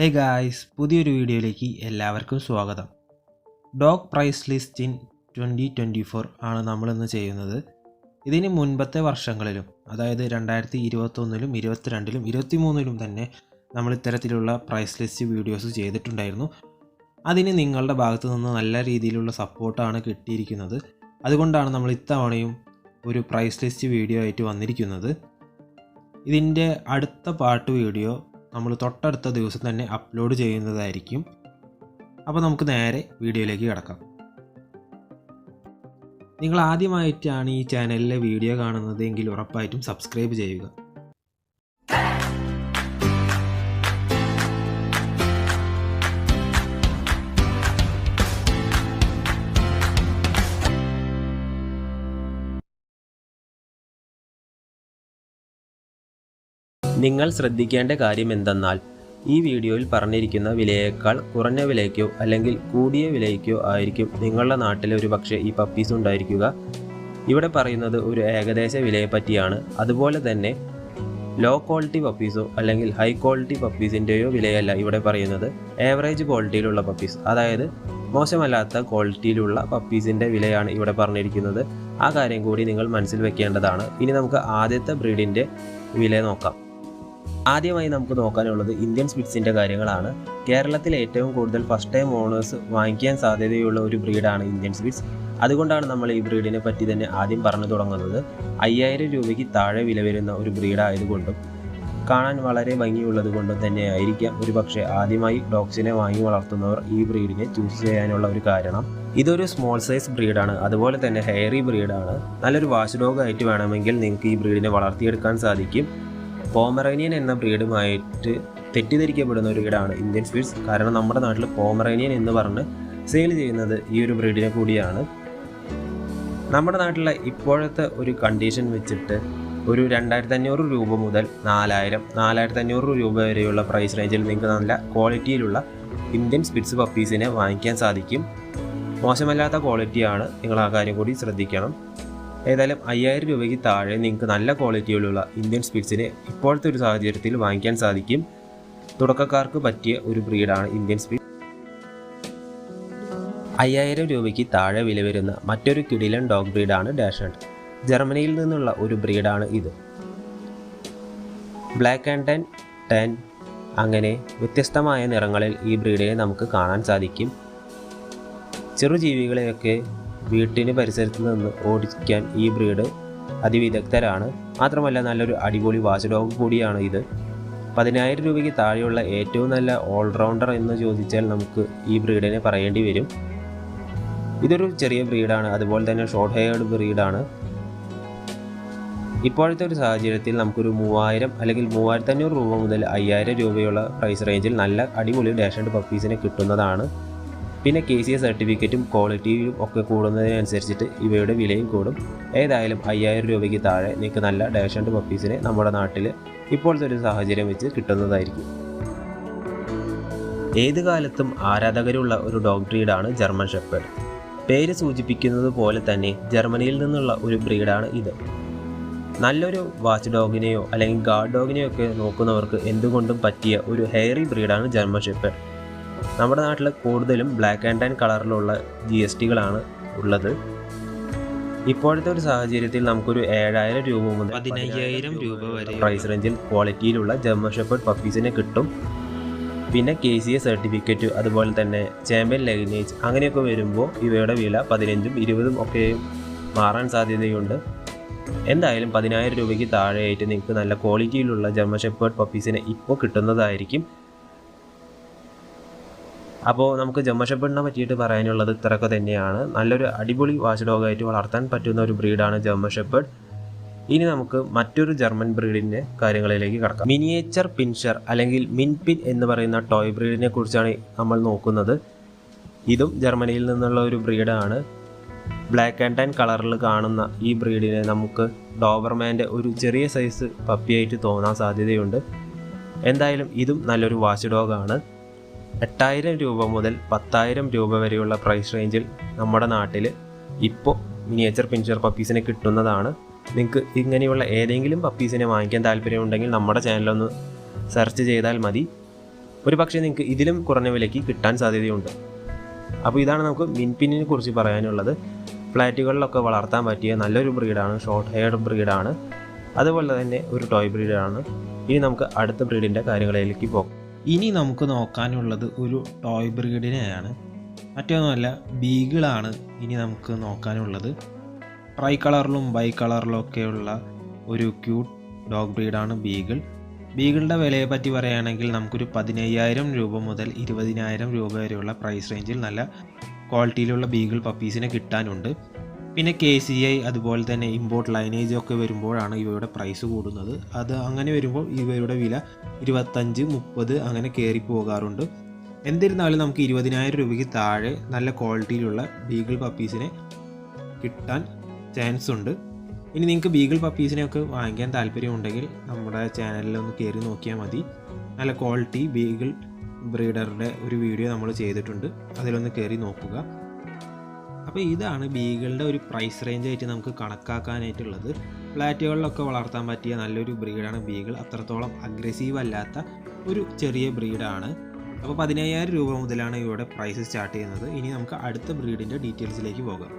Hey guys പുതിയൊരു വീഡിയോയിലേക്ക് എല്ലാവർക്കും സ്വാഗതം. Dog price list in twenty twenty four ആണ് നമ്മളിന്ന് ചെയ്യുന്നത്. ഇതിന് മുൻപത്തെ വർഷങ്ങളിലും അതായത് രണ്ടായിരത്തി ഇരുപത്തൊന്നിലും ഇരുപത്തിരണ്ടിലും ഇരുപത്തി മൂന്നിലും തന്നെ നമ്മൾ ഇത്തരത്തിലുള്ള പ്രൈസ് ലിസ്റ്റ് വീഡിയോസ് ചെയ്തിട്ടുണ്ടായിരുന്നു. അതിന് നിങ്ങളുടെ ഭാഗത്തു നിന്ന് നല്ല രീതിയിലുള്ള സപ്പോർട്ടാണ് കിട്ടിയിരിക്കുന്നത്. അതുകൊണ്ടാണ് നമ്മൾ ഇത്തവണയും ഒരു പ്രൈസ് ലിസ്റ്റ് വീഡിയോ ആയിട്ട് വന്നിരിക്കുന്നത്. ഇതിന്റെ അടുത്ത പാട്ട് വീഡിയോ നമ്മൾ തൊട്ടടുത്ത ദിവസം തന്നെ അപ്ലോഡ് ചെയ്യുന്നതായിരിക്കും. അപ്പോൾ നമുക്ക് നേരെ വീഡിയോയിലേക്ക് കിടക്കാം. നിങ്ങൾ ആദ്യമായിട്ടാണ് ഈ ചാനലിലെ വീഡിയോ കാണുന്നതെങ്കിൽ ഉറപ്പായിട്ടും സബ്സ്ക്രൈബ് ചെയ്യുക. നിങ്ങൾ ശ്രദ്ധിക്കേണ്ട കാര്യം എന്തെന്നാൽ ഈ വീഡിയോയിൽ പറഞ്ഞിരിക്കുന്ന വിലയേക്കാൾ കുറഞ്ഞ വിലയ്ക്കോ അല്ലെങ്കിൽ കൂടിയ വിലയ്ക്കോ ആയിരിക്കും നിങ്ങളുടെ നാട്ടിലെ ഒരു പക്ഷേ ഈ പപ്പീസ് ഉണ്ടായിരിക്കുക. ഇവിടെ പറയുന്നത് ഒരു ഏകദേശ വിലയെ പറ്റിയാണ് അതുപോലെ തന്നെ ലോ ക്വാളിറ്റി പപ്പീസോ അല്ലെങ്കിൽ ഹൈ ക്വാളിറ്റി പപ്പീസിന്റെയോ വിലയല്ല ഇവിടെ പറയുന്നത്. ഏവറേജ് ക്വാളിറ്റിയിലുള്ള പപ്പീസ് അതായത് മോശമല്ലാത്ത ക്വാളിറ്റിയിലുള്ള പപ്പീസിന്റെ വിലയാണ് ഇവിടെ പറഞ്ഞിരിക്കുന്നത്. ആ കാര്യം കൂടി നിങ്ങൾ മനസ്സിൽ വെക്കേണ്ടതാണ്. ഇനി നമുക്ക് ആദ്യത്തെ ബ്രീഡിന്റെ വില നോക്കാം. ആദ്യമായി നമുക്ക് നോക്കാനുള്ളത് ഇന്ത്യൻ സ്പിറ്റ്സിന്റെ കാര്യങ്ങളാണ്. കേരളത്തിൽ ഏറ്റവും കൂടുതൽ ഫസ്റ്റ് ടൈം ഓണേഴ്സ് വാങ്ങിക്കാൻ സാധ്യതയുള്ള ഒരു ബ്രീഡാണ് ഇന്ത്യൻ സ്പിറ്റ്സ്. അതുകൊണ്ടാണ് നമ്മൾ ഈ ബ്രീഡിനെ പറ്റി തന്നെ ആദ്യം പറഞ്ഞു തുടങ്ങുന്നത്. അയ്യായിരം രൂപയ്ക്ക് താഴെ വില വരുന്ന ഒരു ബ്രീഡായതുകൊണ്ടും കാണാൻ വളരെ ഭംഗിയുള്ളത് കൊണ്ടും തന്നെ ആയിരിക്കാം. ഒരു പക്ഷേ ആദ്യമായി ഡോഗ്സിനെ വാങ്ങി വളർത്തുന്നവർ ഈ ബ്രീഡിനെ ചൂസ് ചെയ്യാനുള്ള ഒരു കാരണം. ഇതൊരു സ്മോൾ സൈസ് ബ്രീഡാണ് അതുപോലെ തന്നെ ഹെയറി ബ്രീഡാണ് നല്ലൊരു വാച്ച് ഡോഗ് ആയിട്ട് വേണമെങ്കിൽ നിങ്ങൾക്ക് ഈ ബ്രീഡിനെ വളർത്തിയെടുക്കാൻ സാധിക്കും. പോമറേനിയൻ എന്ന ബ്രീഡുമായിട്ട് തെറ്റിദ്ധരിക്കപ്പെടുന്ന ഒരു ബ്രീഡാണ് ഇന്ത്യൻ സ്വീറ്റ്സ്. കാരണം നമ്മുടെ നാട്ടിൽ പോമറേനിയൻ എന്ന് പറഞ്ഞ് സെയിൽ ചെയ്യുന്നത് ഈ ഒരു ബ്രീഡിനെ കൂടിയാണ്. നമ്മുടെ നാട്ടിലെ ഇപ്പോഴത്തെ ഒരു കണ്ടീഷൻ വെച്ചിട്ട് ഒരു രണ്ടായിരത്തി അഞ്ഞൂറ് രൂപ മുതൽ നാലായിരം നാലായിരത്തി അഞ്ഞൂറ് രൂപ വരെയുള്ള പ്രൈസ് റേഞ്ചിൽ നിങ്ങൾക്ക് നല്ല ക്വാളിറ്റിയിലുള്ള ഇന്ത്യൻ സ്പിറ്റ്സ് പപ്പീസിനെ വാങ്ങിക്കാൻ സാധിക്കും. മോശമല്ലാത്ത ക്വാളിറ്റിയാണ് നിങ്ങൾ ആ കാര്യം കൂടി ശ്രദ്ധിക്കണം. ഏതായാലും അയ്യായിരം രൂപയ്ക്ക് താഴെ നിങ്ങൾക്ക് നല്ല ക്വാളിറ്റിയിലുള്ള ഇന്ത്യൻ സ്പിറ്റ്സിനെ ഇപ്പോഴത്തെ ഒരു സാഹചര്യത്തിൽ വാങ്ങിക്കാൻ സാധിക്കും. തുടക്കക്കാർക്ക് പറ്റിയ ഒരു ബ്രീഡാണ് ഇന്ത്യൻ സ്പിറ്റ്. അയ്യായിരം രൂപയ്ക്ക് താഴെ വില വരുന്ന മറ്റൊരു കിടിലൻ ഡോഗ് ബ്രീഡാണ് ഡാഷ്ഹണ്ട് ജർമ്മനിയിൽ നിന്നുള്ള ഒരു ബ്രീഡാണ് ഇത്. ബ്ലാക്ക് ആൻഡ് ടെൻ ടെൻ അങ്ങനെ വ്യത്യസ്തമായ നിറങ്ങളിൽ ഈ ബ്രീഡിനെ നമുക്ക് കാണാൻ സാധിക്കും. ചെറുജീവികളെയൊക്കെ വീട്ടിന് പരിസരത്ത് നിന്ന് ഓടിക്കാൻ ഈ ബ്രീഡ് അതിവിദഗ്ധരാണ്. മാത്രമല്ല നല്ലൊരു അടിപൊളി വാച്ച് ഡോഗ് കൂടിയാണ് ഇത്. പതിനായിരം രൂപയ്ക്ക് താഴെയുള്ള ഏറ്റവും നല്ല ഓൾറൗണ്ടർ എന്ന് ചോദിച്ചാൽ നമുക്ക് ഈ ബ്രീഡിനെ പറയേണ്ടി വരും. ഇതൊരു ചെറിയ ബ്രീഡാണ്. അതുപോലെ തന്നെ ഷോർട്ട് ഹെയർഡ് ബ്രീഡാണ്. ഇപ്പോഴത്തെ ഒരു സാഹചര്യത്തിൽ നമുക്കൊരു മൂവായിരം അല്ലെങ്കിൽ മൂവായിരത്തി അഞ്ഞൂറ് രൂപ മുതൽ അയ്യായിരം രൂപയുള്ള പ്രൈസ് റേഞ്ചിൽ നല്ല അടിപൊളി ഡാഷ് ആൻഡ് പപ്പീസിനെ കിട്ടുന്നതാണ്. പിന്നെ കെ സി എ സർട്ടിഫിക്കറ്റും ക്വാളിറ്റിയും ഒക്കെ കൂടുന്നതിനനുസരിച്ചിട്ട് ഇവയുടെ വിലയും കൂടും. ഏതായാലും അയ്യായിരം രൂപയ്ക്ക് താഴെ നിങ്ങൾക്ക് നല്ല ഡാഷൻഡ് പപ്പീസിനെ നമ്മുടെ നാട്ടിൽ ഇപ്പോഴത്തെ ഒരു സാഹചര്യം വെച്ച് കിട്ടുന്നതായിരിക്കും. ഏത് കാലത്തും ആരാധകരുള്ള ഒരു ഡോഗ് ബ്രീഡാണ് ജർമ്മൻ ഷെപ്പേർഡ് പേര് സൂചിപ്പിക്കുന്നത് പോലെ തന്നെ ജർമ്മനിയിൽ നിന്നുള്ള ഒരു ബ്രീഡാണ് ഇത്. നല്ലൊരു വാച്ച് ഡോഗിനെയോ അല്ലെങ്കിൽ ഗാർഡ് ഡോഗിനെയോ ഒക്കെ നോക്കുന്നവർക്ക് എന്തുകൊണ്ടും പറ്റിയ ഒരു ഹെയറി ബ്രീഡാണ് ജർമ്മൻ ഷെപ്പേർഡ് നമ്മുടെ നാട്ടിൽ കൂടുതലും ബ്ലാക്ക് ആൻഡ് ആൻഡ് കളറിലുള്ള ജി എസ് ടികളാണ് ഉള്ളത്. ഇപ്പോഴത്തെ ഒരു സാഹചര്യത്തിൽ നമുക്കൊരു ഏഴായിരം രൂപ മുതൽ പതിനയ്യായിരം രൂപ വരെ പ്രൈസ് റേഞ്ചിൽ ക്വാളിറ്റിയിലുള്ള ജർമ്മൻ ഷെപ്പേർഡ് പപ്പീസിനെ കിട്ടും. പിന്നെ കെ സി എ സർട്ടിഫിക്കറ്റ് അതുപോലെ തന്നെ ചാമ്പ്യൻ ലൈനേജ് അങ്ങനെയൊക്കെ വരുമ്പോൾ ഇവയുടെ വില പതിനഞ്ചും ഇരുപതും ഒക്കെ മാറാൻ സാധ്യതയുണ്ട്. എന്തായാലും പതിനായിരം രൂപയ്ക്ക് താഴെയായിട്ട് നിങ്ങൾക്ക് നല്ല ക്വാളിറ്റിയിലുള്ള ജർമ്മൻ ഷെപ്പേർഡ് പപ്പീസിനെ ഇപ്പോൾ കിട്ടുന്നതായിരിക്കും. അപ്പോൾ നമുക്ക് ജമ്മ ഷെപ്പേർഡിനെ പറ്റിയിട്ട് പറയാനുള്ളത് ഇത്രയൊക്കെ തന്നെയാണ്. നല്ലൊരു അടിപൊളി വാച്ച് ഡോഗായിട്ട് വളർത്താൻ പറ്റുന്ന ഒരു ബ്രീഡാണ് ജമ്മ ഷെപ്പേർഡ്. ഇനി നമുക്ക് മറ്റൊരു ജർമ്മൻ ബ്രീഡിന്റെ കാര്യങ്ങളിലേക്ക് കടക്കാം. മിനിയേച്ചർ പിൻഷർ അല്ലെങ്കിൽ മിൻപിൻ എന്ന് പറയുന്ന ടോയ് ബ്രീഡിനെ കുറിച്ചാണ് നമ്മൾ നോക്കുന്നത്. ഇതും ജർമ്മനിയിൽ നിന്നുള്ള ഒരു ബ്രീഡാണ്. ബ്ലാക്ക് ആൻഡ് ടൈൻ കളറിൽ കാണുന്ന ഈ ബ്രീഡിനെ നമുക്ക് ഡോബർമാന്റെ ഒരു ചെറിയ സൈസ് പപ്പിയായിട്ട് തോന്നാൻ സാധ്യതയുണ്ട്. എന്തായാലും ഇതും നല്ലൊരു വാച്ച് ഡോഗാണ്. എട്ടായിരം രൂപ മുതൽ പത്തായിരം രൂപ വരെയുള്ള പ്രൈസ് റേഞ്ചിൽ നമ്മുടെ നാട്ടിൽ ഇപ്പോൾ മിനിയേച്ചർ പിഞ്ചർ പപ്പീസിനെ കിട്ടുന്നതാണ്. നിങ്ങൾക്ക് ഇങ്ങനെയുള്ള ഏതെങ്കിലും പപ്പീസിനെ വാങ്ങിക്കാൻ താല്പര്യമുണ്ടെങ്കിൽ നമ്മുടെ ചാനലൊന്ന് സെർച്ച് ചെയ്താൽ മതി. ഒരു പക്ഷേ നിങ്ങൾക്ക് ഇതിലും കുറഞ്ഞ വിലയ്ക്ക് കിട്ടാൻ സാധ്യതയുണ്ട്. അപ്പോൾ ഇതാണ് നമുക്ക് മിൻപിന്നിനെ കുറിച്ച് പറയാനുള്ളത്. ഫ്ലാറ്റുകളിലൊക്കെ വളർത്താൻ പറ്റിയ നല്ലൊരു ബ്രീഡാണ് ഷോർട്ട് ഹെയർ ബ്രീഡാണ് അതുപോലെ തന്നെ ഒരു ടോയ് ബ്രീഡാണ് ഇനി നമുക്ക് അടുത്ത ബ്രീഡിന്റെ കാര്യങ്ങളിലേക്ക് പോകാം. ഇനി നമുക്ക് നോക്കാനുള്ളത് ഒരു ടോയ് ബ്രീഡിനെയാണ്. മറ്റൊന്നുമല്ല ബീഗിളാണ് ഇനി നമുക്ക് നോക്കാനുള്ളത്. ട്രൈ കളറിലും ബൈ കളറിലും ഒക്കെയുള്ള ഒരു ക്യൂട്ട് ഡോഗ് ബ്രീഡാണ് ബീഗിൾ. ബീഗിളുടെ വിലയെ പറ്റി പറയുകയാണെങ്കിൽ നമുക്കൊരു പതിനയ്യായിരം രൂപ മുതൽ ഇരുപതിനായിരം രൂപ വരെയുള്ള പ്രൈസ് റേഞ്ചിൽ നല്ല ക്വാളിറ്റിയിലുള്ള ബീഗിൾ പപ്പീസിനെ കിട്ടാനുണ്ട്. പിന്നെ കെ സി ഐ അതുപോലെ തന്നെ ഇമ്പോർട്ട് ലൈനേജ് ഒക്കെ വരുമ്പോഴാണ് ഇവയുടെ പ്രൈസ് കൂടുന്നത്. അത് അങ്ങനെ വരുമ്പോൾ ഇവയുടെ വില ഇരുപത്തഞ്ച് മുപ്പത് അങ്ങനെ കയറി പോകാറുണ്ട്. എന്നിരുന്നാലും നമുക്ക് ഇരുപതിനായിരം രൂപയ്ക്ക് താഴെ നല്ല ക്വാളിറ്റിയിലുള്ള ബീഗിൾ പപ്പീസിനെ കിട്ടാൻ ചാൻസ് ഉണ്ട്. ഇനി നിങ്ങൾക്ക് ബീഗിൾ പപ്പീസിനെയൊക്കെ വാങ്ങിക്കാൻ താല്പര്യമുണ്ടെങ്കിൽ നമ്മുടെ ചാനലിൽ ഒന്ന് കയറി നോക്കിയാൽ മതി. നല്ല ക്വാളിറ്റി ബീഗിൾ ബ്രീഡറുടെ ഒരു വീഡിയോ നമ്മൾ ചെയ്തിട്ടുണ്ട്. അതിലൊന്ന് കയറി നോക്കുക. അപ്പോൾ ഇതാണ് ബീഗളുടെ ഒരു പ്രൈസ് റേഞ്ച് ആയിട്ട് നമുക്ക് കണക്കാക്കാനായിട്ടുള്ളത്. ഫ്ലാറ്റുകളിലൊക്കെ വളർത്താൻ പറ്റിയ നല്ലൊരു ബ്രീഡാണ് ബീഗിൾ. അത്രത്തോളം അഗ്രസീവ് അല്ലാത്ത ഒരു ചെറിയ ബ്രീഡാണ് അപ്പോൾ പതിനയ്യായിരം രൂപ മുതലാണ് ഇവിടെ പ്രൈസ് സ്റ്റാർട്ട് ചെയ്യുന്നത്. ഇനി നമുക്ക് അടുത്ത ബ്രീഡിന്റെ ഡീറ്റെയിൽസിലേക്ക് പോകാം.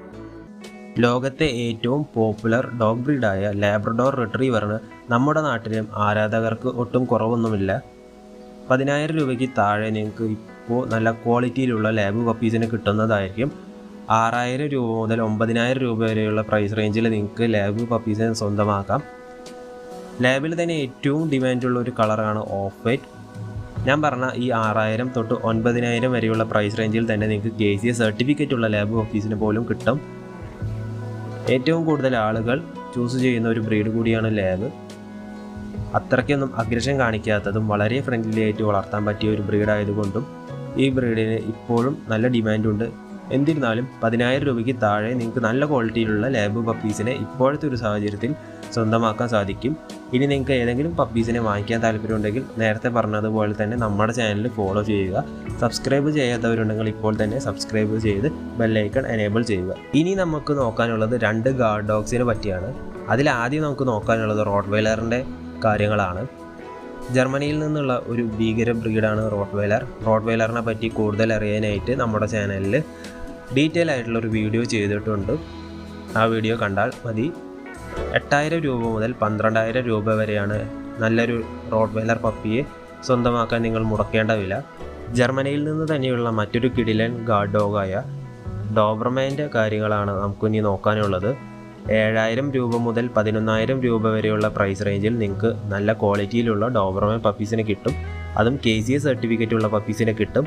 ലോകത്തെ ഏറ്റവും പോപ്പുലർ ഡോഗ് ബ്രീഡായ ലാബ്രഡോർ റിട്രീവറിന് നമ്മുടെ നാട്ടിലും ആരാധകർക്ക് ഒട്ടും കുറവൊന്നുമില്ല. പതിനായിരം രൂപയ്ക്ക് താഴെ നിങ്ങൾക്ക് ഇപ്പോൾ നല്ല ക്വാളിറ്റിയിലുള്ള ലാബ് പപ്പീസിന് കിട്ടുന്നതായിരിക്കും. ആറായിരം രൂപ മുതൽ ഒമ്പതിനായിരം രൂപ വരെയുള്ള പ്രൈസ് റേഞ്ചിൽ നിങ്ങൾക്ക് ലാബ് പപ്പീസിനെ സ്വന്തമാക്കാം. ലാബിൽ തന്നെ ഏറ്റവും ഡിമാൻഡുള്ള ഒരു കളറാണ് ഓഫ് വൈറ്റ് ഞാൻ പറഞ്ഞ ഈ ആറായിരം തൊട്ട് ഒൻപതിനായിരം വരെയുള്ള പ്രൈസ് റേഞ്ചിൽ തന്നെ നിങ്ങൾക്ക് കെ സി സർട്ടിഫിക്കറ്റ് ഉള്ള ലാബ് പപ്പീസിന് പോലും കിട്ടും. ഏറ്റവും കൂടുതൽ ആളുകൾ ചൂസ് ചെയ്യുന്ന ഒരു ബ്രീഡ് കൂടിയാണ് ലാബ് അത്രയ്ക്കൊന്നും അഗ്രഷൻ കാണിക്കാത്തതും വളരെ ഫ്രണ്ട്ലി ആയിട്ട് വളർത്താൻ പറ്റിയ ഒരു ബ്രീഡ് ആയതുകൊണ്ടും ഈ ബ്രീഡിന് ഇപ്പോഴും നല്ല ഡിമാൻഡുണ്ട് എന്നിരുന്നാലും പതിനായിരം രൂപയ്ക്ക് താഴെ നിങ്ങൾക്ക് നല്ല ക്വാളിറ്റിയിലുള്ള ലാബ് പപ്പീസിനെ ഇപ്പോഴത്തെ ഒരു സാഹചര്യത്തിൽ സ്വന്തമാക്കാൻ സാധിക്കും. ഇനി നിങ്ങൾക്ക് ഏതെങ്കിലും പപ്പീസിനെ വാങ്ങിക്കാൻ താല്പര്യമുണ്ടെങ്കിൽ നേരത്തെ പറഞ്ഞതുപോലെ തന്നെ നമ്മുടെ ചാനൽ ഫോളോ ചെയ്യുക. സബ്സ്ക്രൈബ് ചെയ്യാത്തവരുണ്ടെങ്കിൽ ഇപ്പോൾ തന്നെ സബ്സ്ക്രൈബ് ചെയ്ത് ബെല്ലൈക്കൺ എനേബിൾ ചെയ്യുക. ഇനി നമുക്ക് നോക്കാനുള്ളത് രണ്ട് ഗാർഡ് ഡോഗ്സിനെ പറ്റിയാണ്. അതിൽ ആദ്യം നമുക്ക് നോക്കാനുള്ളത് റോഡ് വെയിലറിന്റെ കാര്യങ്ങളാണ്. ജർമ്മനിയിൽ നിന്നുള്ള ഒരു ഭീകര ബ്രീഡാണ് റോഡ് വെയിലർ റോഡ് വെയിലറിനെ പറ്റി കൂടുതൽ അറിയാനായിട്ട് നമ്മുടെ ചാനലിൽ ഡീറ്റെയിൽ ആയിട്ടുള്ള ഒരു വീഡിയോ ചെയ്തിട്ടുണ്ട്. ആ വീഡിയോ കണ്ടാൽ മതി. എട്ടായിരം രൂപ മുതൽ പന്ത്രണ്ടായിരം രൂപ വരെയാണ് നല്ലൊരു റോഡ് വെയിലർ പപ്പിയെ സ്വന്തമാക്കാൻ നിങ്ങൾ മുടക്കേണ്ട വില. ജർമ്മനിയിൽ നിന്ന് തന്നെയുള്ള മറ്റൊരു കിടിലൻ ഗാർഡ് ഡോഗായ ഡോബർമാന്റെ കാര്യങ്ങളാണ് നമുക്കിനി നോക്കാനുള്ളത്. ഏഴായിരം രൂപ മുതൽ പതിനൊന്നായിരം രൂപ വരെയുള്ള പ്രൈസ് റേഞ്ചിൽ നിങ്ങൾക്ക് നല്ല ക്വാളിറ്റിയിലുള്ള ഡോബർമാൻ പപ്പീസിനെ കിട്ടും. അതും കെ സി എ സർട്ടിഫിക്കറ്റ് ഉള്ള പപ്പീസിനെ കിട്ടും.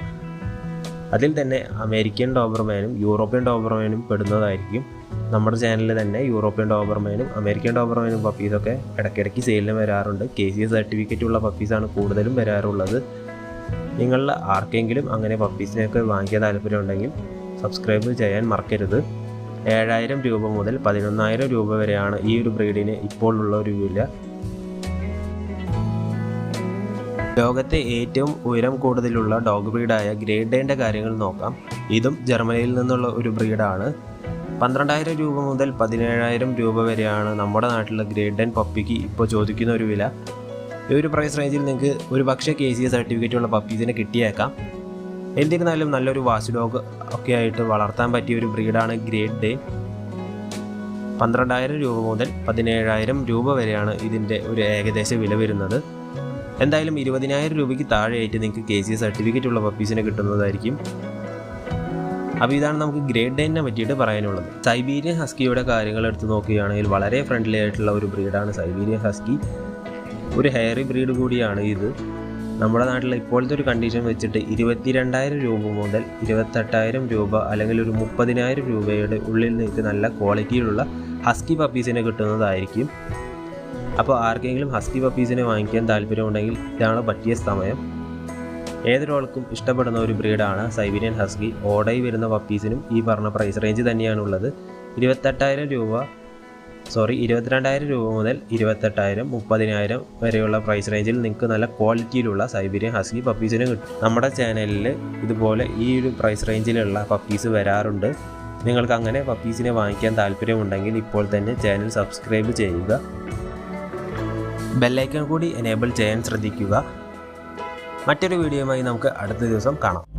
അതിൽ തന്നെ അമേരിക്കൻ ഡോബർമാനും യൂറോപ്യൻ ഡോബർമാനും പെടുന്നതായിരിക്കും നമ്മുടെ ചാനലിൽ തന്നെ യൂറോപ്യൻ ഡോബർമാനും അമേരിക്കൻ ഡോബർമാനും പപ്പീസൊക്കെ ഇടയ്ക്കിടയ്ക്ക് സെയിലിന് വരാറുണ്ട്. കെ സി സർട്ടിഫിക്കറ്റുള്ള പപ്പീസാണ് കൂടുതലും വരാറുള്ളത്. നിങ്ങൾ ആർക്കെങ്കിലും അങ്ങനെ പപ്പീസിനെയൊക്കെ വാങ്ങിക്കാൻ താല്പര്യമുണ്ടെങ്കിൽ സബ്സ്ക്രൈബ് ചെയ്യാൻ മറക്കരുത്. ഏഴായിരം രൂപ മുതൽ പതിനൊന്നായിരം രൂപ വരെയാണ് ഈ ഒരു ബ്രീഡിന് ഇപ്പോഴുള്ള ഒരു വില. ലോകത്തെ ഏറ്റവും ഉയരം കൂടുതലുള്ള ഡോഗ് ബ്രീഡായ ഗ്രേഡേന്റെ കാര്യങ്ങൾ നോക്കാം. ഇതും ജർമ്മനിയിൽ നിന്നുള്ള ഒരു ബ്രീഡാണ്. പന്ത്രണ്ടായിരം രൂപ മുതൽ പതിനേഴായിരം രൂപ വരെയാണ് നമ്മുടെ നാട്ടിലെ ഗ്രേഡൻ ഡേൻ പപ്പിക്ക് ഇപ്പോൾ ചോദിക്കുന്ന ഒരു വില. ഈ ഒരു പ്രൈസ് റേഞ്ചിൽ നിങ്ങൾക്ക് ഒരു പക്ഷേ കെ സി സർട്ടിഫിക്കറ്റ് ഉള്ള പപ്പീസിനെ കിട്ടിയേക്കാം. എന്നിരുന്നാലും നല്ലൊരു വാച്ച് ഡോഗ് ഒക്കെ ആയിട്ട് വളർത്താൻ പറ്റിയ ഒരു ബ്രീഡാണ് ഗ്രേഡ് ഡേ പന്ത്രണ്ടായിരം രൂപ മുതൽ പതിനേഴായിരം രൂപ വരെയാണ് ഇതിന്റെ ഒരു ഏകദേശ വില വരുന്നത്. എന്തായാലും ഇരുപതിനായിരം രൂപയ്ക്ക് താഴെയായിട്ട് നിങ്ങൾക്ക് കെ സി സർട്ടിഫിക്കറ്റ് ഉള്ള പപ്പീസിനെ കിട്ടുന്നതായിരിക്കും. അപ്പോൾ ഇതാണ് നമുക്ക് ഗ്രേഡ് ഡേനെ പറ്റിയിട്ട് പറയാനുള്ളത്. സൈബീരിയൻ ഹസ്കിയുടെ കാര്യങ്ങൾ എടുത്ത് നോക്കുകയാണെങ്കിൽ വളരെ ഫ്രണ്ട്ലി ആയിട്ടുള്ള ഒരു ബ്രീഡാണ് സൈബീരിയൻ ഹസ്കി. ഒരു ഹെയറി ബ്രീഡ് കൂടിയാണ് ഇത്. നമ്മുടെ നാട്ടിലെ ഇപ്പോഴത്തെ ഒരു കണ്ടീഷൻ വെച്ചിട്ട് ഇരുപത്തിരണ്ടായിരം രൂപ മുതൽ ഇരുപത്തെട്ടായിരം രൂപ അല്ലെങ്കിൽ ഒരു മുപ്പതിനായിരം രൂപയുടെ ഉള്ളിൽ നിങ്ങൾക്ക് നല്ല ക്വാളിറ്റിയിലുള്ള ഹസ്കി പപ്പീസിനെ കിട്ടുന്നതായിരിക്കും. അപ്പോൾ ആർക്കെങ്കിലും ഹസ്കി പപ്പീസിനെ വാങ്ങിക്കാൻ താല്പര്യമുണ്ടെങ്കിൽ ഇതാണ് പറ്റിയ സമയം? ഏതൊരാൾക്കും ഇഷ്ടപ്പെടുന്ന ഒരു ബ്രീഡാണ് സൈബീരിയൻ ഹസ്കി. ഓടായി വരുന്ന പപ്പീസിനും ഈ പറഞ്ഞ പ്രൈസ് റേഞ്ച് തന്നെയാണുള്ളത്. ഇരുപത്തെട്ടായിരം രൂപ സോറി ഇരുപത്തിരണ്ടായിരം രൂപ മുതൽ ഇരുപത്തെട്ടായിരം മുപ്പതിനായിരം വരെയുള്ള പ്രൈസ് റേഞ്ചിൽ നിങ്ങൾക്ക് നല്ല ക്വാളിറ്റിയിലുള്ള സൈബീരിയൻ ഹസ്കി പപ്പീസിനും കിട്ടും. നമ്മുടെ ചാനലിൽ ഇതുപോലെ ഈ ഒരു പ്രൈസ് റേഞ്ചിലുള്ള പപ്പീസ് വരാറുണ്ട്. നിങ്ങൾക്ക് അങ്ങനെ പപ്പീസിനെ വാങ്ങിക്കാൻ താല്പര്യമുണ്ടെങ്കിൽ ഇപ്പോൾ തന്നെ ചാനൽ സബ്സ്ക്രൈബ് ചെയ്യുക. ബെല്ലൈക്കൺ കൂടി എനേബിൾ ചെയ്യാൻ ശ്രദ്ധിക്കുക. മറ്റൊരു വീഡിയോയുമായി നമുക്ക് അടുത്ത ദിവസം കാണാം.